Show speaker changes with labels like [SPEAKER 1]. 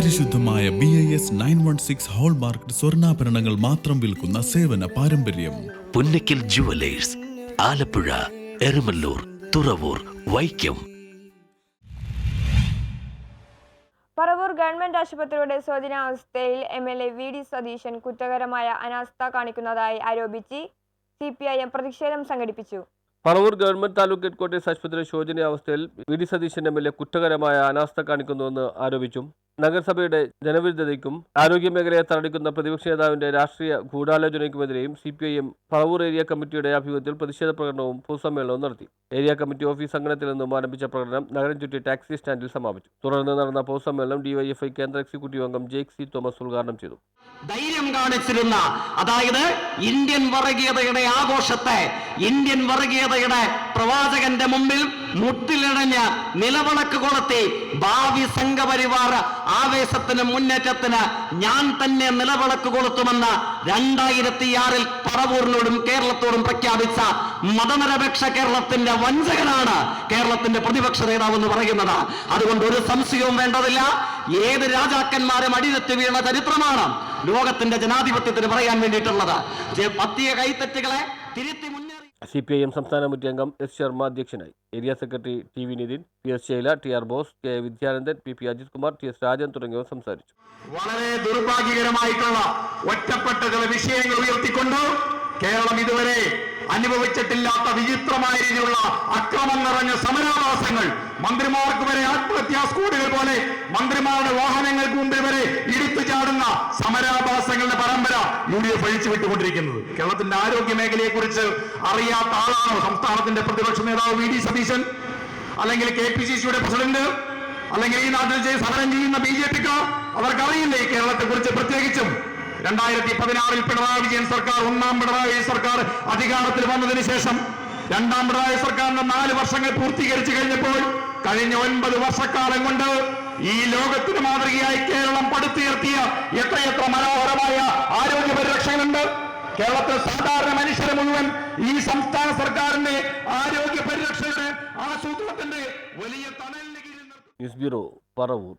[SPEAKER 1] പരിശുദ്ധമായ B I S nine one six hallmark സ്വർണാഭരണങ്ങൾ മാത്രം വിൽക്കുന്ന സേവന പാരമ്പര്യം.
[SPEAKER 2] പുന്നക്കിൽ ജുവലേഴ്സ് ആലപ്പുഴ എരുമല്ലൂർ തുറവൂർ വൈക്കം.
[SPEAKER 3] പറവൂർ ഗവൺമെന്റ് ആശുപത്രിയുടെ സ്വാധീനാവസ്ഥയിൽ M L A V D Satheesan കുറ്റകരമായ അനാസ്ഥ കാണിക്കുന്നതായി ആരോപിച്ച് സി പി ഐ എം പ്രതിഷേധം സംഘടിപ്പിച്ചു.
[SPEAKER 4] പറവൂർ ഗവൺമെന്റ് താലൂക്ക് ഹെഡ്ക്വാർട്ടേഴ്സ് ആശുപത്രി ശോചനീയാവസ്ഥയിൽ V D Satheesan M L A കുറ്റകരമായ അനാസ്ഥ കാണിക്കുന്നുവെന്ന് ആരോപിച്ചും നഗരസഭയുടെ ജനവിരുദ്ധതയ്ക്കും ആരോഗ്യ മേഖലയെ തടിക്കുന്ന പ്രതിപക്ഷ നേതാവിന്റെ രാഷ്ട്രീയ ഗൂഢാലോചനയ്ക്കുമെതിരെയും C P I M area കമ്മിറ്റിയുടെ ആഭിമുഖ്യത്തിൽ പ്രതിഷേധ പ്രകടനവും പൊതുസമ്മേളനവും നടത്തി. ഏരിയ കമ്മിറ്റി ഓഫീസ് അംഗണത്തിൽ നിന്നും ആരംഭിച്ച പ്രകടനം നഗരം ചുറ്റി ടാക്സി സ്റ്റാൻഡിൽ സമാപിച്ചു. തുടർന്ന് നടന്ന പൊതുസമ്മേളനം ഡിവൈഎഫ്ഐ കേന്ദ്ര എക്സിക്യൂട്ടീവ് അംഗം ജെയ്ക് സി തോമസ് ഉദ്ഘാടനം ചെയ്തു.
[SPEAKER 5] ധൈര്യം കാണിച്ചിരുന്ന അതായത് ഇന്ത്യൻ വർഗീയതയുടെ ആഘോഷത്തെ ഇന്ത്യൻ വർഗീയതയുടെ പ്രവാചകന്റെ മുമ്പിൽ മുട്ടിലിടഞ്ഞ് നിലവിളക്ക് കൊളുത്തി ഭാവി സംഘപരിവാർ ആവേശത്തിന് മുന്നേറ്റത്തിന് ഞാൻ തന്നെ നിലവിളക്ക് കൊളുത്തുമെന്ന് രണ്ടായിരത്തിയാറിൽ പറവൂരിനോടും കേരളത്തോടും പ്രഖ്യാപിച്ച മതനിരപേക്ഷ കേരളത്തിന്റെ വഞ്ചകനാണ് കേരളത്തിന്റെ പ്രതിപക്ഷ നേതാവ് എന്ന് പറയുന്നത്. അതുകൊണ്ട് ഒരു സംശയവും വേണ്ടതില്ല. ഏത് രാജാക്കന്മാരും അടിതെത്തി വീണ ചരിത്രമാണ് ലോകത്തിന്റെ ജനാധിപത്യത്തിന് പറയാൻ വേണ്ടിയിട്ടുള്ളത്. പത്തിയ കൈത്തെറ്റുകളെ തിരുത്തി മുന്നേറി
[SPEAKER 4] സി പി ഐ എം സംസ്ഥാന കമ്മിറ്റി അംഗം എസ് ശർമ്മ അധ്യക്ഷനായി. Area secretary T V Nithin P S Shaila T R Bose K Vidyanandan P P Ajith Kumar T S Rajan തുടങ്ങിയവർ സംസാരിച്ചു.
[SPEAKER 6] വളരെ ദുർഭാഗ്യകരമായിട്ടുള്ള ഒറ്റപ്പെട്ട ചില വിഷയങ്ങൾ ഉയർത്തിക്കൊണ്ട് കേരളം ഇതുവരെ അനുഭവിച്ചിട്ടില്ലാത്ത വിചിത്രമായ രീതിയിലുള്ള അക്രമം നിറഞ്ഞ സമരാവാസങ്ങൾ മന്ത്രിമാർക്ക് വരെ ആത്മഹത്യാ സ്കൂളുകൾ പോലെ മന്ത്രിമാരുടെ വാഹനങ്ങൾക്ക് മുമ്പിൽ വരെ ഇടുത്തു ചാടുന്ന സമരാഭാസങ്ങളുടെ പരമ്പര യു ഡി എഫ് അഴിച്ചു വിട്ടുകൊണ്ടിരിക്കുന്നത്. കേരളത്തിന്റെ ആരോഗ്യ മേഖലയെ കുറിച്ച് അറിയാത്ത ആളാണോ സംസ്ഥാനത്തിന്റെ പ്രതിപക്ഷ നേതാവ് വി ഡി സതീശൻ? അല്ലെങ്കിൽ കെ പി സി സിയുടെ പ്രസിഡന്റ്? അല്ലെങ്കിൽ ഈ നാട്ടിൽ സമരം ചെയ്യുന്ന ബി ജെ പിക്കാർ? അവർക്കറിയില്ലേ കേരളത്തെ കുറിച്ച് പ്രത്യേകിച്ചും? രണ്ടായിരത്തി പതിനാറിൽ പിണറായി വിജയൻ സർക്കാർ ഒന്നാം പിണറായി സർക്കാർ അധികാരത്തിൽ വന്നതിന് ശേഷം രണ്ടാം പിണറായി സർക്കാരിന്റെ നാല് വർഷങ്ങൾ പൂർത്തീകരിച്ചു കഴിഞ്ഞപ്പോൾ കഴിഞ്ഞ ഒൻപത് വർഷക്കാലം കൊണ്ട് ഈ ലോകത്തിന് മാതൃകയായി കേരളം പടുത്തുയർത്തിയ എത്രയെത്ര മനോഹരമായ ആരോഗ്യ പരിരക്ഷകളുണ്ട്. കേരളത്തിൽ സാധാരണ മനുഷ്യരെ മുഴുവൻ ഈ സംസ്ഥാന സർക്കാരിന്റെ ആരോഗ്യ പരിരക്ഷയുടെ ആസൂത്രണത്തിന്റെ വലിയ തണലിന് കീഴിൽ
[SPEAKER 4] ന്യൂസ് ബ്യൂറോ പറവൂർ.